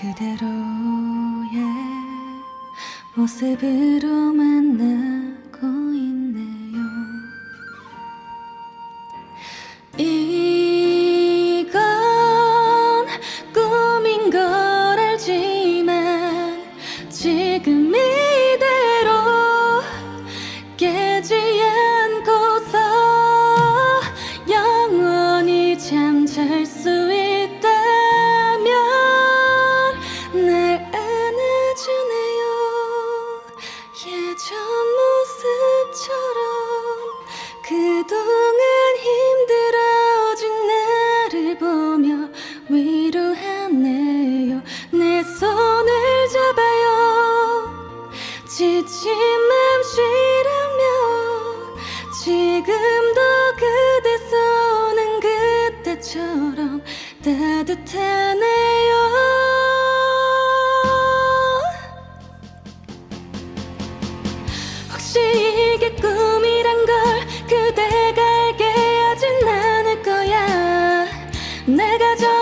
그대로의 모습으로 만나 맘 싫으면 지금도 그대 손은 그때처럼 따뜻하네요. 혹시 이게 꿈이란 걸 그대가 알게 하진 않을 거야. 내가 저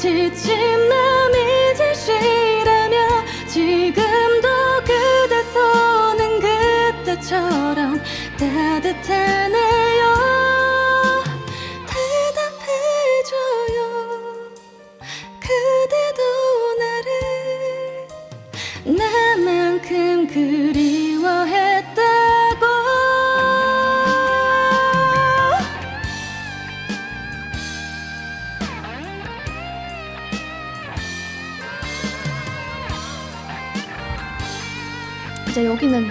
지친 마음이 질시라며 지금도 그대 손은 그때처럼 따뜻하네요. 이제 여기는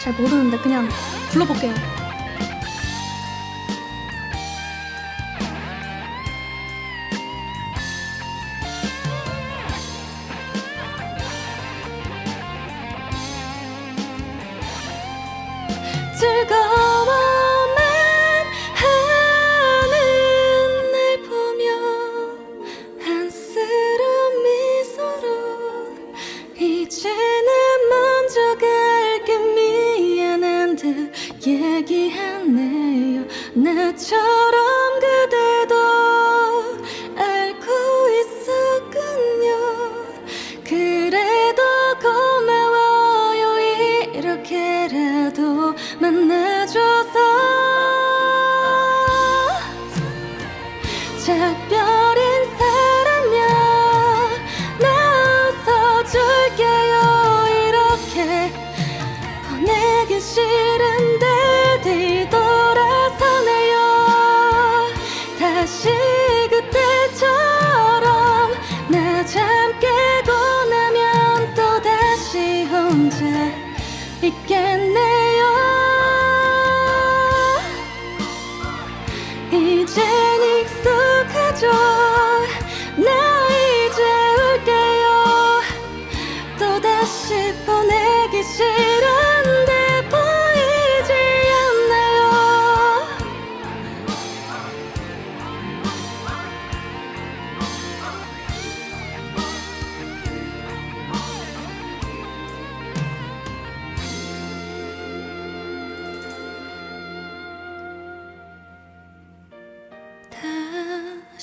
잘 모르는데 그냥 불러볼게요. 즐거워. 그처럼 그대도 알고 있군요. 그래도 고마워요 이렇게라도 만나줘서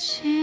心